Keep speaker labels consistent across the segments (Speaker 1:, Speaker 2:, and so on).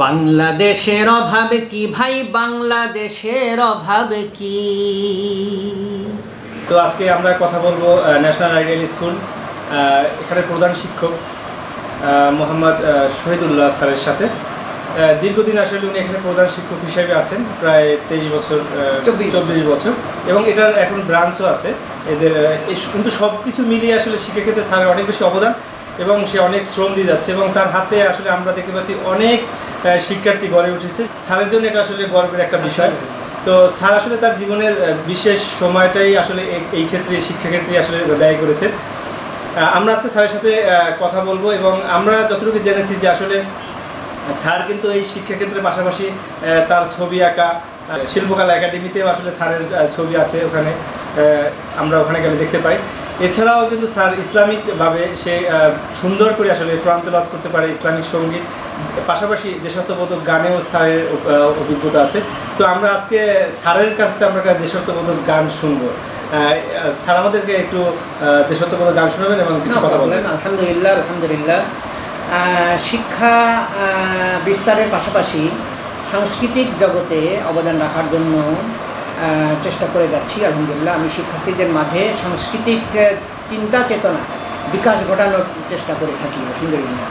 Speaker 1: বাংলাদেশের অভাবে কি ভাই? বাংলাদেশের অভাবে কি?
Speaker 2: তো আজকে আমরা কথা বলব ন্যাশনাল আইডিয়াল স্কুল এখানে প্রধান শিক্ষক মোহাম্মদ শহীদুল্লাহ স্যারের সাথে। দীর্ঘদিন আসলে উনি এখানে প্রধান শিক্ষক হিসেবে আছেন প্রায় তেইশ বছর
Speaker 1: চব্বিশ।
Speaker 2: চব্বিশ বছর। এবং এটার এখন ব্রাঞ্চও আছে। এদের কিন্তু সব কিছু মিলিয়ে আসলে শিক্ষাক্ষেত্রে স্যারের অনেক বেশি অবদান এবং সে অনেক শ্রম দিয়ে যাচ্ছে এবং তার হাতে আসলে আমরা দেখতে পাচ্ছি অনেক শিক্ষার্থী গড়ে উঠেছে। স্যারের জন্য এটা আসলে গর্বের একটা বিষয়। তো স্যার আসলে তার জীবনের বিশেষ সময়টাই আসলে এই- ক্ষেত্রে, শিক্ষাক্ষেত্রে আসলে ব্যয় করেছে আমরা আজকে স্যারের সাথে কথা বলব এবং আমরা যতটুকু জেনেছি যে আসলে স্যার কিন্তু এই শিক্ষাক্ষেত্রের পাশাপাশি তার ছবি আঁকা শিল্পকলা একাডেমিতেও আসলে স্যারের ছবি আছে ওখানে আমরা ওখানে গেলে দেখতে পাই। এছাড়াও কিন্তু স্যার ইসলামিকভাবে সে সুন্দর করে আসলে তেলাওয়াত করতে পারে ইসলামিক সংগীত। পাশাপাশি দেশাত্মবোধক গানেও স্যারের অভিজ্ঞতা আছে। তো আমরা আজকে স্যারের কাছ থেকে আমরা একটা দেশাত্মবোধক গান শুনব। স্যার আমাদেরকে একটু দেশাত্মবোধক গান শোনাবেন এবং কিছু কথা বলবেন।
Speaker 1: আলহামদুলিল্লাহ আলহামদুলিল্লাহ। শিক্ষা বিস্তারের পাশাপাশি সাংস্কৃতিক জগতে অবদান রাখার জন্য আহ, চেষ্টা করে যাচ্ছি আলহামদুলিল্লাহ। আমি শিক্ষার্থীদের মাঝে সাংস্কৃতিক চিন্তা চেতনা বিকাশ ঘটানোর চেষ্টা করে থাকি আলহামদুলিল্লাহ।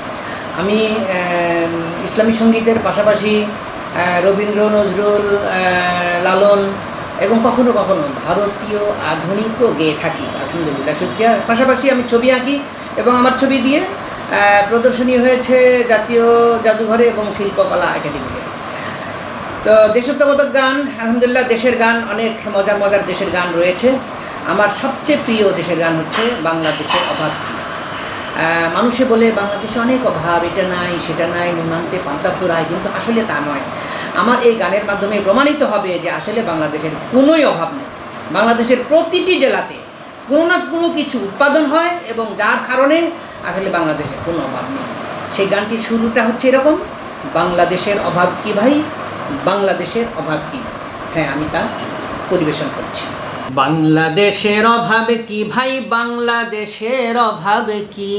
Speaker 1: আমি ইসলামী সঙ্গীতের পাশাপাশি রবীন্দ্র, নজরুল লালন এবং কখনো কখনো ভারতীয় আধুনিকও গেয়ে থাকি, আলহামদুলিল্লাহ, শুক্রিয়া। পাশাপাশি আমি ছবি আঁকি এবং আমার ছবি দিয়ে প্রদর্শনী হয়েছে জাতীয় জাদুঘরে এবং শিল্পকলা একাডেমিতে। তো দেশাত্মবোধক গান, আলহামদুলিল্লাহ, দেশের গান, অনেক মজার মজার দেশের গান রয়েছে। আমার সবচেয়ে প্রিয় দেশের গান হচ্ছে বাংলাদেশের অভাব। মানুষে বলে বাংলাদেশে অনেক অভাব, এটা নাই, সেটা নাই, নুনান্তে পান্তা ফুরায়, কিন্তু আসলে তা নয়। আমার এই গানের মাধ্যমে প্রমাণিত হবে যে আসলে বাংলাদেশের কোনোই অভাব নেই। বাংলাদেশের প্রতিটি জেলাতে কোনো না কোনো কিছু উৎপাদন হয় এবং যার কারণে আসলে বাংলাদেশের কোনো অভাব নেই। সেই গানটির শুরুটা হচ্ছে এরকম, বাংলাদেশের অভাব কি ভাই? বাংলাদেশের অভাব কি? হ্যাঁ আমি তা পরিবেশন করছি। বাংলাদেশের অভাবে কি ভাই? বাংলাদেশের অভাবে কি?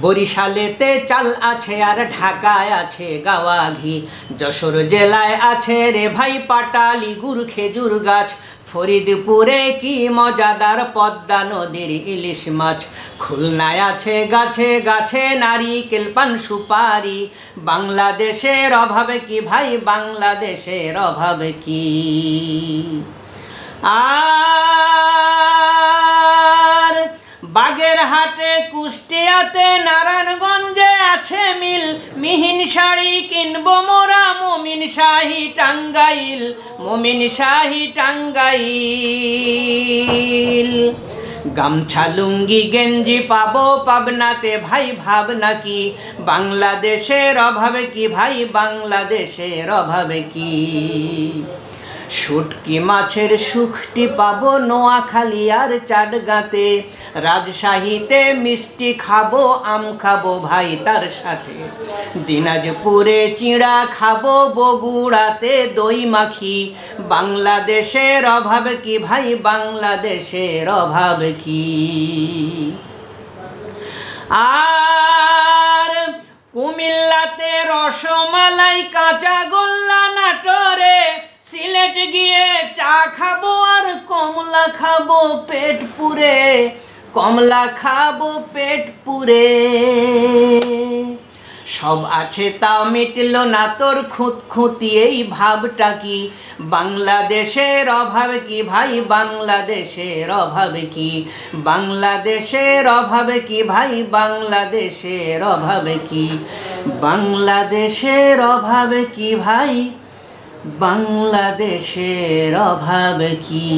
Speaker 1: বরিশালেতে চাল আছে আর ঢাকায় আছে গাওয়া ঘি। যশোর জেলায় আছে রে ভাই পাটালি গুড় খেজুর গাছ। ফরিদপুরে কি মজাদার পদ্মা নদীর ইলিশ মাছ? খুলনায় আছে গাছে গাছে নারী কেলপান সুপারি। বাংলাদেশের অভাবে কি ভাই? বাংলাদেশের অভাবে কি? আর বাগের হাটে কুষ্টিয়াতে নারায়ণগঞ্জে আছে মিল, মিহিন শাড়ি কিনবো মোরা মমিন শাহি টাঙ্গাইল, মমিন শাহি টাঙ্গাইল। গামছা, লুঙ্গি, গেঞ্জি পাবো পাবনাতে, ভাই ভাবনা কি? বাংলাদেশের অভাবে কি ভাই? বাংলাদেশের অভাবে কি? শুটকি মাছের সুখটি পাবো নোয়াখালী আর চাটগাতে। রাজশাহীতে মিষ্টি খাব, আম খাব ভাই তার সাথে। দিনাজপুরে চিড়া খাব, বগুড়াতে দই মাখি। বাংলাদেশের অভাব কি ভাই? বাংলাদেশের অভাব কি? আর কুমিল্লাতে রসমালাই কাঁচা গোল্লা নাটোরে। সিলেট গিয়ে চা খাব আর কমলা খাব পেট পুরে কমলা খাব পেট পুরে সব আছে তাও মিটলো না তোর খুঁত খুঁতি এই ভাবটা কি? বাংলাদেশের অভাবে কি ভাই? বাংলাদেশের অভাবে কি? বাংলাদেশের অভাবে কি ভাই? বাংলাদেশের অভাবে কি? বাংলাদেশের অভাবে কি ভাই? বাংলাদেশের অভাব কি?